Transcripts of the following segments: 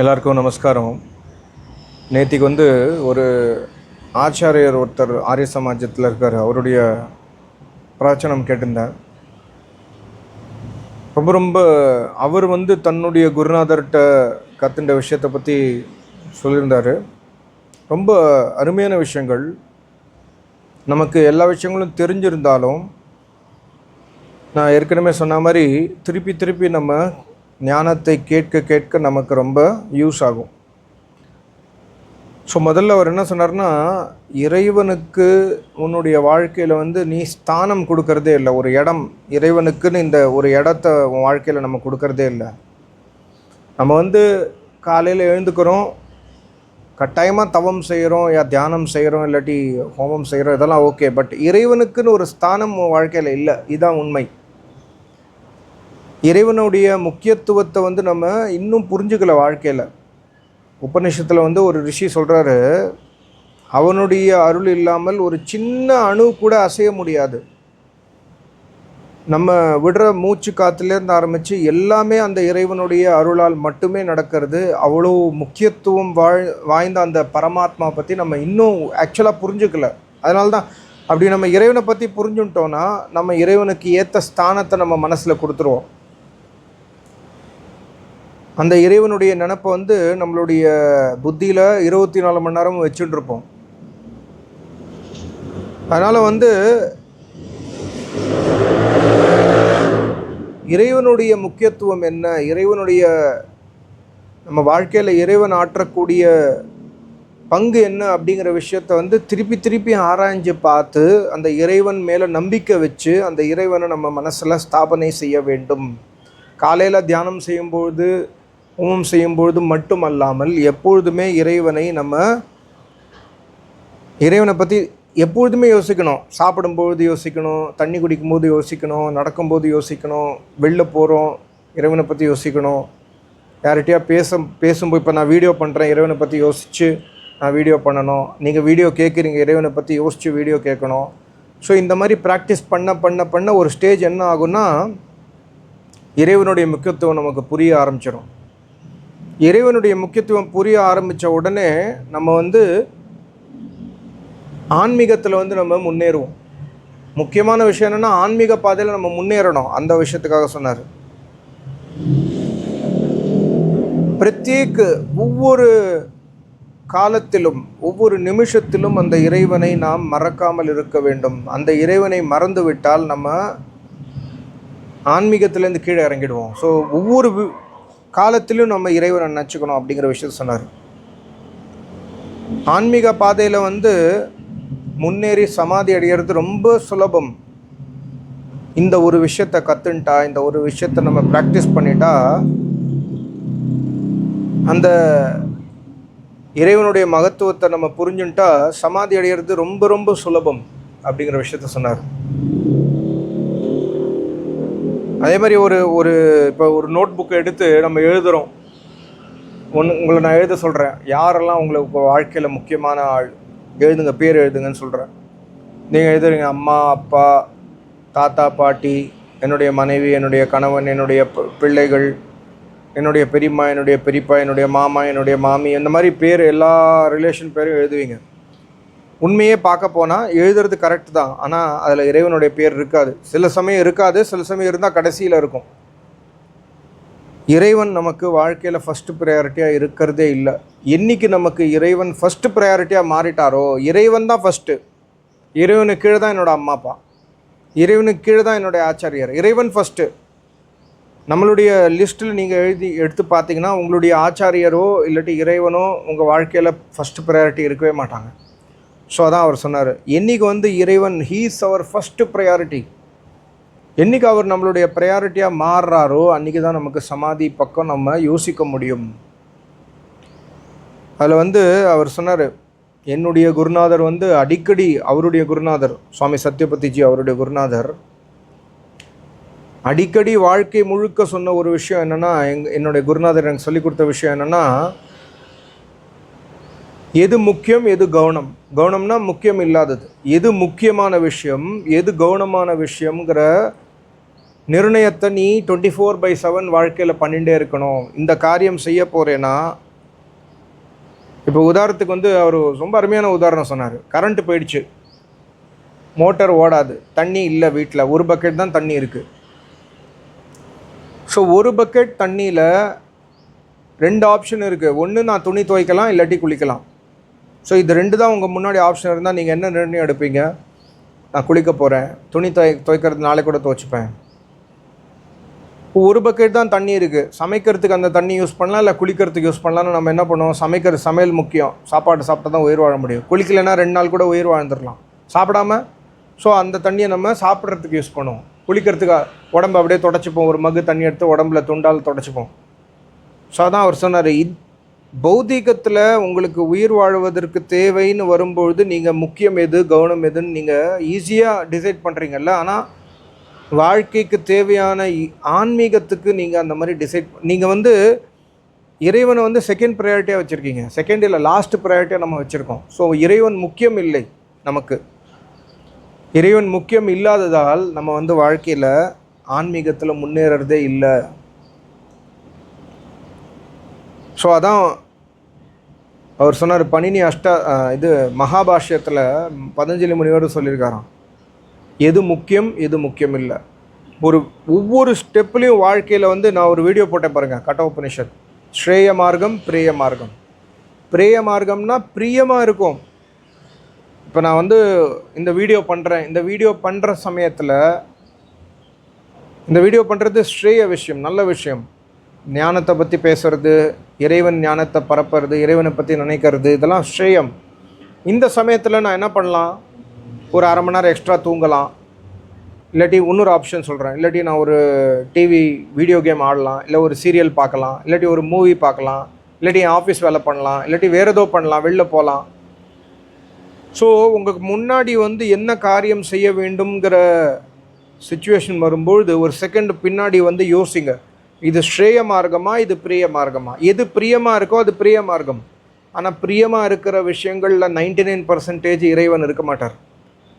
எல்லாருக்கும் நமஸ்காரம். நேத்திக்கு வந்து ஒரு ஆச்சாரியர் ஒருத்தர் ஆரிய சமாஜத்தில் இருக்கார். அவருடைய பிரச்சனம் கேட்டிருந்தேன் ரொம்ப ரொம்ப அவர் வந்து தன்னுடைய குருநாதர்கிட்ட கத்துண்ட விஷயத்தை பற்றி சொல்லியிருந்தார். ரொம்ப அருமையான விஷயங்கள். நமக்கு எல்லா விஷயங்களும் தெரிஞ்சிருந்தாலும் நான் ஏற்கனவே சொன்ன மாதிரி திருப்பி திருப்பி நம்ம ஞானத்தை கேட்க கேட்க நமக்கு ரொம்ப யூஸ் ஆகும். ஸோ முதல்ல அவர் என்ன சொன்னார்னா இறைவனுக்கு உன்னுடைய வாழ்க்கையில் வந்து நீ ஸ்தானம் கொடுக்கறதே இல்லை. ஒரு இடம் இறைவனுக்குன்னு இந்த ஒரு இடத்த உன் வாழ்க்கையில் நம்ம கொடுக்கறதே இல்லை. நம்ம வந்து காலையில் எழுந்துக்கிறோம் கட்டாயமாக தவம் செய்கிறோம் யா தியானம் செய்கிறோம் இல்லாட்டி ஹோமம் செய்கிறோம் இதெல்லாம் ஓகே பட் இறைவனுக்குன்னு ஒரு ஸ்தானம் உன் வாழ்க்கையில் இல்லை. இதுதான் உண்மை. இறைவனுடைய முக்கியத்துவத்தை வந்து நம்ம இன்னும் புரிஞ்சுக்கல வாழ்க்கையில். உபநிஷத்தில் வந்து ஒரு ரிஷி சொல்கிறாரு அவனுடைய அருள் இல்லாமல் ஒரு சின்ன அணு கூட அசைய முடியாது. நம்ம விடுற மூச்சு காத்துலேருந்து ஆரம்பித்து எல்லாமே அந்த இறைவனுடைய அருளால் மட்டுமே நடக்கிறது. அவ்வளோ முக்கியத்துவம் வாழ் வாய்ந்த அந்த பரமாத்மா பற்றி நம்ம இன்னும் ஆக்சுவலாக புரிஞ்சுக்கல. அதனால தான் அப்படி நம்ம இறைவனை பற்றி புரிஞ்சுட்டோன்னா நம்ம இறைவனுக்கு ஏற்ற ஸ்தானத்தை நம்ம மனசில் கொடுத்துருவோம். அந்த இறைவனுடைய நினப்பை வந்து நம்மளுடைய புத்தியில் இருபத்தி நாலு மணி நேரமும் வச்சுட்டுருப்போம். அதனால் வந்து இறைவனுடைய முக்கியத்துவம் என்ன? இறைவனுடைய நம்ம வாழ்க்கையில் இறைவன் ஆற்றக்கூடிய பங்கு என்ன அப்படிங்கிற விஷயத்த வந்து திருப்பி திருப்பி ஆராய்ஞ்சு பார்த்து அந்த இறைவன் மேலே நம்பிக்கை வச்சு அந்த இறைவனை நம்ம மனசில் ஸ்தாபனை செய்ய வேண்டும். காலையில் தியானம் செய்யும்பொழுது ஹோமம் செய்யும்பொழுது மட்டுமல்லாமல் எப்பொழுதுமே இறைவனை நம்ம இறைவனை பற்றி எப்பொழுதுமே யோசிக்கணும். சாப்பிடும்பொழுது யோசிக்கணும் தண்ணி குடிக்கும்போது யோசிக்கணும் நடக்கும்போது யோசிக்கணும் வெளில போகிறோம் இறைவனை பற்றி யோசிக்கணும். யார்கிட்டயா பேச பேசும்போது இப்போ நான் வீடியோ பண்ணுறேன் இறைவனை பற்றி யோசித்து நான் வீடியோ பண்ணணும். நீங்கள் வீடியோ கேட்குறீங்க இறைவனை பற்றி யோசித்து வீடியோ கேட்கணும் ஸோ இந்த மாதிரி ப்ராக்டிஸ் பண்ண பண்ண பண்ண ஒரு ஸ்டேஜ் என்ன ஆகும்னா இறைவனுடைய முக்கியத்துவம் நமக்கு புரிய ஆரம்பிச்சிடும் இறைவனுடைய முக்கியத்துவம் புரிய ஆரம்பித்த உடனே நம்ம வந்து ஆன்மீகத்தில் வந்து நம்ம முன்னேறுவோம். முக்கியமான விஷயம் என்னென்னா ஆன்மீக பாதையில் நம்ம முன்னேறணும். அந்த விஷயத்துக்காக சொன்னார். பிரத்யேக ஒவ்வொரு காலத்திலும் ஒவ்வொரு நிமிஷத்திலும் அந்த இறைவனை நாம் மறக்காமல் இருக்க வேண்டும். அந்த இறைவனை மறந்து விட்டால் நம்ம ஆன்மீகத்திலேருந்து கீழே இறங்கிடுவோம். ஸோ ஒவ்வொரு வி- காலத்திலும் நம்ம இறைவனை நினச்சிக்கணும் அப்படிங்கிற விஷயத்த சொன்னார். ஆன்மீக பாதையில் வந்து முன்னேறி சமாதி அடைகிறது ரொம்ப சுலபம். இந்த ஒரு விஷயத்தை கற்றுன்ட்டா இந்த ஒரு விஷயத்தை நம்ம ப்ராக்டிஸ் பண்ணிட்டா அந்த இறைவனுடைய மகத்துவத்தை நம்ம புரிஞ்சுன்ட்டா சமாதி அடைகிறது ரொம்ப ரொம்ப சுலபம் அப்படிங்கிற விஷயத்த சொன்னார். அதே மாதிரி ஒரு ஒரு இப்போ ஒரு நோட் புக்கை எடுத்து நம்ம எழுதுகிறோம் ஒன்று உங்களை நான் எழுத சொல்கிறேன் யாரெல்லாம் உங்களுக்கு வாழ்க்கையில் முக்கியமான ஆள்? எழுதுங்க பேர் எழுதுங்கன்னு சொல்கிறேன் நீங்கள் எழுதுறீங்க அம்மா அப்பா தாத்தா பாட்டி என்னுடைய மனைவி என்னுடைய கணவன் என்னுடைய பிள்ளைகள் என்னுடைய பெரியம்மா என்னுடைய பெரியப்பா என்னுடைய மாமா என்னுடைய மாமி இந்த மாதிரி பேர் எல்லா ரிலேஷன் பேரும் எழுதுவீங்க. உண்மையே பார்க்க போனால் எழுதுறது கரெக்ட் தான். ஆனால் அதில் இறைவனுடைய பேர் இருக்காது. சில சமயம் இருக்காது சில சமயம் இருந்தால் கடைசியில் இருக்கும். இறைவன் நமக்கு வாழ்க்கையில் ஃபஸ்ட்டு ப்ரையாரிட்டியாக இருக்கிறதே இல்லை. என்றைக்கு நமக்கு இறைவன் ஃபஸ்ட்டு ப்ரையாரிட்டியாக மாறிட்டாரோ இறைவன் தான் ஃபஸ்ட்டு இறைவனுக்கு கீழே தான் என்னோட அம்மா அப்பா. இறைவனுக்கு கீழே தான் என்னுடைய ஆச்சாரியர். இறைவன் ஃபஸ்ட்டு நம்மளுடைய லிஸ்ட்டில் நீங்கள் எழுதி எடுத்து பார்த்தீங்கன்னா உங்களுடைய ஆச்சாரியரோ இல்லாட்டி இறைவனோ உங்கள் வாழ்க்கையில் ஃபஸ்ட்டு ப்ரையாரிட்டி இருக்கவே மாட்டாங்க. ஸோ அதான் அவர் சொன்னார். என்னைக்கு வந்து இறைவன் ஹீஸ் அவர் ஃபஸ்ட்டு ப்ரையாரிட்டி என்னைக்கு அவர் நம்மளுடைய ப்ரையாரிட்டியாக மாறுறாரோ அன்றைக்கி தான் நமக்கு சமாதி பக்கம் நம்ம யோசிக்க முடியும். அதில் வந்து அவர் சொன்னார் என்னுடைய குருநாதர் வந்து அடிக்கடி அவருடைய குருநாதர் சுவாமி சத்யபதிஜி அவருடைய குருநாதர். அடிக்கடி வாழ்க்கை முழுக்க சொன்ன ஒரு விஷயம் என்னென்னா எங் என்னுடைய குருநாதர் எனக்கு சொல்லிக் கொடுத்த விஷயம் என்னென்னா எது முக்கியம் எது கவனம்? கவனம்னா முக்கியம் இல்லாதது. எது முக்கியமான விஷயம் எது கவனமான விஷயம்ங்கிற நிர்ணயத்தை நீ டுவெண்ட்டி ஃபோர் பை செவன் வாழ்க்கையில் பண்ணிகிட்டே இருக்கணும். இந்த காரியம் செய்ய போகிறேன்னா இப்போ உதாரணத்துக்கு வந்து அவர் ரொம்ப அருமையான உதாரணம் சொன்னார். கரண்ட் போயிடுச்சு. மோட்டர் ஓடாது. தண்ணி இல்லை வீட்டில் ஒரு பக்கெட் தான் தண்ணி இருக்குது ஸோ ஒரு பக்கெட் தண்ணியில் ரெண்டு ஆப்ஷன் இருக்குது ஒன்று நான் துணி துவைக்கலாம் இல்லாட்டி குளிக்கலாம். ஸோ இது ரெண்டு தான் உங்கள் முன்னாடி ஆப்ஷன் இருந்தால் நீங்கள் என்ன நிர்ணயம் எடுப்பீங்க? நான் குளிக்க போகிறேன் துணி துவை துவைக்கிறது நாளை கூட துவைச்சிப்பேன். இப்போ ஒரு பக்கெட் தான் தண்ணி இருக்குது சமைக்கிறதுக்கு அந்த தண்ணி யூஸ் பண்ணலாம் இல்லை குளிக்கிறதுக்கு யூஸ் பண்ணலாம்னு நம்ம என்ன பண்ணுவோம்? சமைக்கிற சமையல் முக்கியம். சாப்பாடு சாப்பிட்டா தான் உயிர் வாழ முடியும். குளிக்கலைன்னா ரெண்டு நாள் கூட உயிர் வாழ்ந்துடலாம். சாப்பிடாம ஸோ அந்த தண்ணியை நம்ம சாப்பிட்றதுக்கு யூஸ் பண்ணுவோம். குளிக்கிறதுக்கு உடம்பு அப்படியே தொடச்சிப்போம். ஒரு மகு தண்ணி எடுத்து உடம்புல துண்டால் தொடச்சிப்போம். ஸோ அதான் அவர் சொன்னார். இத் பௌதீகத்தில் உங்களுக்கு உயிர் வாழ்வதற்கு தேவைன்னு வரும்பொழுது நீங்கள் முக்கியம் எது கவனம் எதுன்னு நீங்கள் ஈஸியாக டிசைட் பண்ணுறீங்கல்ல ஆனால் வாழ்க்கைக்கு தேவையான இ- ஆன்மீகத்துக்கு நீங்கள் அந்த மாதிரி டிசைட் நீங்கள் வந்து இறைவனை வந்து செகண்ட் ப்ரையாரிட்டியாக வச்சுருக்கீங்க. செகண்ட் இல்லை லாஸ்ட் ப்ரையாரிட்டியாக நம்ம வச்சுருக்கோம். ஸோ இறைவன் முக்கியம் இல்லை நமக்கு. இறைவன் முக்கியம் இல்லாததால் நம்ம வந்து வாழ்க்கையில் ஆன்மீகத்தில் முன்னேறதே இல்லை. ஸோ அதான் அவர் சொன்னார் பணினி அஷ்ட இது மகாபாஷ்யத்தில் பதஞ்சலி முனிவர் சொல்லியிருக்காராம். எது முக்கியம் எது முக்கியம் இல்லை ஒரு ஒவ்வொரு ஸ்டெப்லேயும் வாழ்க்கையில் வந்து நான் ஒரு வீடியோ போட்டேன் பாருங்கள் கட்ட உபனிஷத் ஸ்ரேய மார்க்கம் பிரேய மார்க்கம். பிரேய மார்க்கம்னா பிரியமாக இருக்கும். இப்போ நான் வந்து இந்த வீடியோ பண்ணுறேன் இந்த வீடியோ பண்ணுற சமயத்தில் இந்த வீடியோ பண்ணுறது ஸ்ரேய விஷயம் நல்ல விஷயம். ஞானத்தை பற்றி பேசுகிறது இறைவன் ஞானத்தை பரப்புறது இறைவனை பற்றி நினைக்கிறது இதெல்லாம் ஸ்ரேயம். இந்த சமயத்தில் நான் என்ன பண்ணலாம்? ஒரு அரை மணி நேரம் எக்ஸ்ட்ரா தூங்கலாம். இல்லாட்டி இன்னொரு ஆப்ஷன் சொல்கிறேன் இல்லாட்டி நான் ஒரு டிவி வீடியோ கேம் ஆடலாம். இல்லை ஒரு சீரியல் பார்க்கலாம். இல்லாட்டி ஒரு மூவி பார்க்கலாம். இல்லாட்டி என் ஆஃபீஸ் வேலை பண்ணலாம். இல்லாட்டி வேறு ஏதோ பண்ணலாம். வெளில போகலாம் ஸோ உங்களுக்கு முன்னாடி வந்து என்ன காரியம் செய்ய வேண்டும்ங்கிற சுச்சுவேஷன் வரும்பொழுது ஒரு செகண்ட் பின்னாடி வந்து யோசிங்க. இது ஸ்ரேய மார்க்கமா இது பிரிய மார்க்கமா? எது பிரியமாக இருக்கோ அது பிரிய மார்க்கம். ஆனால் பிரியமாக இருக்கிற விஷயங்களில் நைன்டி நைன் பர்சன்டேஜ் இறைவன் இருக்க மாட்டார்.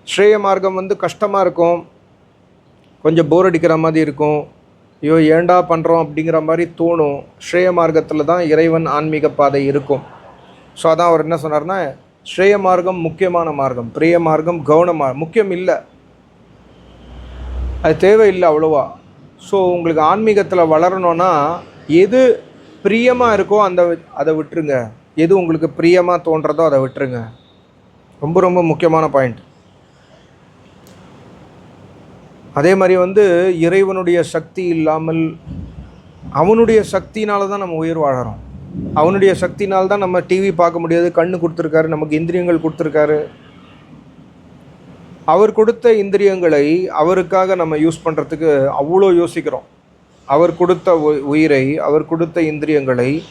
ஸ்ரேய மார்க்கம் வந்து கஷ்டமாக இருக்கும். கொஞ்சம் போர் அடிக்கிற மாதிரி இருக்கும். ஐயோ ஏண்டா பண்ணுறோம் அப்படிங்கிற மாதிரி தோணும். ஸ்ரேய மார்க்கத்தில் தான் இறைவன் ஆன்மீக பாதை இருக்கும். ஸோ அதான் அவர் என்ன சொன்னார்னா ஸ்ரேய மார்க்கம் முக்கியமான மார்க்கம். பிரிய மார்க்கம் கவனமாக முக்கியம் இல்லை. அது தேவையில்லை அவ்வளோவா. ஸோ உங்களுக்கு ஆன்மீகத்தில் வளரணும்னா எது பிரியமாக இருக்கோ அந்த அதை விட்டுருங்க. எது உங்களுக்கு பிரியமாக தோன்றதோ அதை விட்டுருங்க. ரொம்ப ரொம்ப முக்கியமான பாயிண்ட் அதே மாதிரி வந்து இறைவனுடைய சக்தி இல்லாமல் அவனுடைய சக்தினால தான் நம்ம உயிர் வாழறோம். அவனுடைய சக்தினால் தான் நம்ம டிவி பார்க்க முடியாது கண்ணு கொடுத்துருக்காரு நமக்கு இந்திரியங்கள் கொடுத்துருக்காரு. அவர் கொடுத்த இந்திரியங்களை அவருக்காக நம்ம யூஸ் பண்ணுறதுக்கு அவ்வளோ யோசிக்கிறோம். அவர் கொடுத்த உ- உயிரை அவர் கொடுத்த இந்திரியங்களை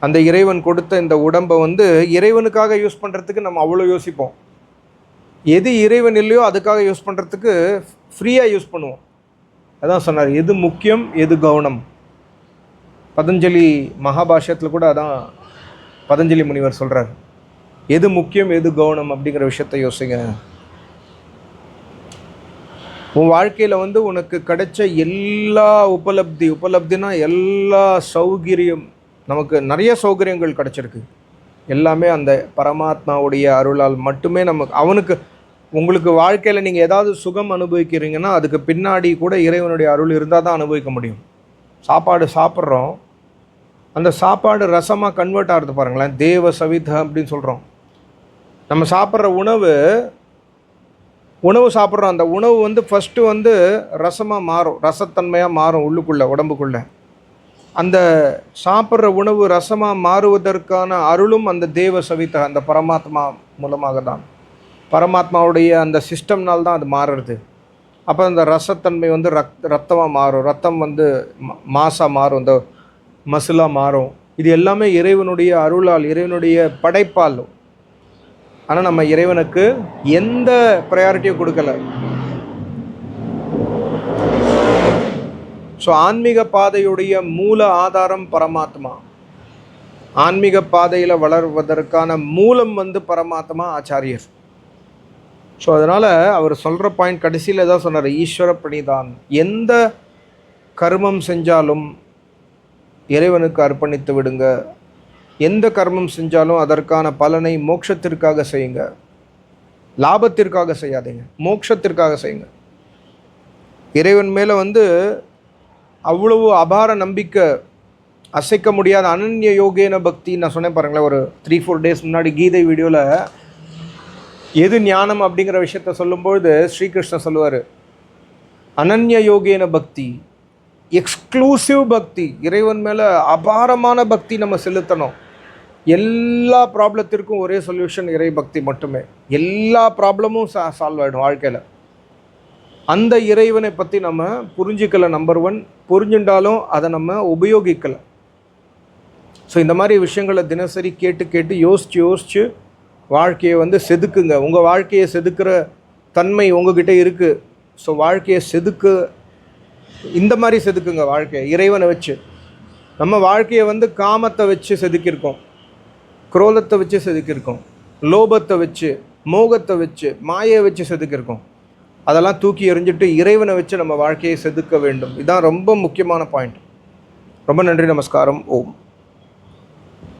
அந்த இறைவன் கொடுத்த இந்த உடம்பை வந்து இறைவனுக்காக யூஸ் பண்ணுறதுக்கு நம்ம அவ்வளோ யோசிப்போம். எது இறைவன் இல்லையோ அதுக்காக யூஸ் பண்ணுறதுக்கு ஃப்ரீயாக யூஸ் பண்ணுவோம். அதான் சொன்னார் எது முக்கியம் எது கவனம்? பதஞ்சலி மகாபாஷ்யத்தில் கூட அதான் பதஞ்சலி முனிவர் சொல்கிறார் எது முக்கியம் எது கவனம்? அப்படிங்கிற விஷயத்த யோசிங்க. உன் வாழ்க்கையில் வந்து உனக்கு கிடைச்ச எல்லா உபலப்தி உபலப்தினா எல்லா சௌகரியம் நமக்கு நிறைய சௌகரியங்கள் கிடச்சிருக்கு. எல்லாமே அந்த பரமாத்மாவுடைய அருளால் மட்டுமே நமக்கு அவனுக்கு உங்களுக்கு வாழ்க்கையில் நீங்கள் ஏதாவது சுகம் அனுபவிக்கிறீங்கன்னா அதுக்கு பின்னாடி கூட இறைவனுடைய அருள் இருந்தால் தான் அனுபவிக்க முடியும். சாப்பாடு சாப்பிட்றோம். அந்த சாப்பாடு ரசமாக கன்வெர்ட் ஆகிறது பாருங்களேன். தேவ சவித அப்படின்னு சொல்கிறோம் நம்ம சாப்பிட்ற உணவு உணவு சாப்பிட்றோம். அந்த உணவு வந்து ஃபஸ்ட்டு வந்து ரசமாக மாறும். ரசத்தன்மையாக மாறும் உள்ளுக்குள்ளே உடம்புக்குள்ளே. அந்த சாப்பிட்ற உணவு ரசமாக மாறுவதற்கான அருளும் அந்த தேவ சவிதா அந்த பரமாத்மா மூலமாக தான். பரமாத்மாவுடைய அந்த சிஸ்டம்னால் தான் அது மாறுறது. அப்போ அந்த ரசத்தன்மை வந்து ரத் ரத்தமாக மாறும். ரத்தம் வந்து மாசாக மாறும். இந்த மசிலாக மாறும். இது எல்லாமே இறைவனுடைய அருளால் இறைவனுடைய படைப்பால் ஆனால் நம்ம இறைவனுக்கு எந்த ப்ரையாரிட்டியும் கொடுக்கல. ஸோ ஆன்மீக பாதையுடைய மூல ஆதாரம் பரமாத்மா. ஆன்மீக பாதையில் வளர்வதற்கான மூலம் வந்து பரமாத்மா ஆச்சாரியர். ஸோ அதனால் அவர் சொல்கிற பாயிண்ட் கடைசியில் தான் சொன்னார் ஈஸ்வர பிரணிதான் எந்த கர்மம் செஞ்சாலும் இறைவனுக்கு அர்ப்பணித்து விடுங்க. எந்த கர்மம் செஞ்சாலும் அதற்கான பலனை மோட்சத்திற்காக செய்யுங்க. லாபத்திற்காக செய்யாதீங்க. மோட்சத்திற்காக செய்யுங்க. இறைவன் மேலே வந்து அவ்வளவு அபார நம்பிக்கை அசைக்க முடியாத அனன்ய யோகேன பக்தி நான் சொன்னேன் பாருங்களேன் ஒரு த்ரீ ஃபோர் டேஸ் முன்னாடி கீதை வீடியோவில் எது ஞானம் அப்படிங்கிற விஷயத்த சொல்லும்பொழுது ஸ்ரீகிருஷ்ணன் சொல்லுவார் அனன்ய யோகேன பக்தி எக்ஸ்க்ளூசிவ் பக்தி இறைவன் மேலே அபாரமான பக்தி நம்ம செலுத்தணும். எல்லா ப்ராப்ளத்திற்கும் ஒரே சொல்யூஷன் இறை பக்தி மட்டுமே. எல்லா ப்ராப்ளமும் சா சால்வ் ஆகிடும் வாழ்க்கையில். அந்த இறைவனை பற்றி நம்ம புரிஞ்சிக்கலை நம்பர் ஒன் புரிஞ்சுட்டாலும் அதை நம்ம உபயோகிக்கலை. ஸோ இந்த மாதிரி விஷயங்களை தினசரி கேட்டு கேட்டு யோசித்து யோசித்து வாழ்க்கையை வந்து செதுக்குங்க. உங்கள் வாழ்க்கையை செதுக்கிற தன்மை உங்ககிட்ட இருக்குது ஸோ வாழ்க்கையை செதுக்கு இந்த மாதிரி செதுக்குங்க வாழ்க்கையை. இறைவனை வச்சு. நம்ம வாழ்க்கையை வந்து காமத்தை வச்சு செதுக்கியிருக்கோம். குரோதத்தை வச்சு செதுக்கியிருக்கோம். லோபத்தை வச்சு மோகத்தை வச்சு மாயை வச்சு செதுக்கியிருக்கோம். அதெல்லாம் தூக்கி எறிஞ்சிட்டு இறைவனை வச்சு நம்ம வாழ்க்கையை செதுக்க வேண்டும். இதுதான் ரொம்ப முக்கியமான பாயிண்ட் ரொம்ப நன்றி நமஸ்காரம். ஓம்.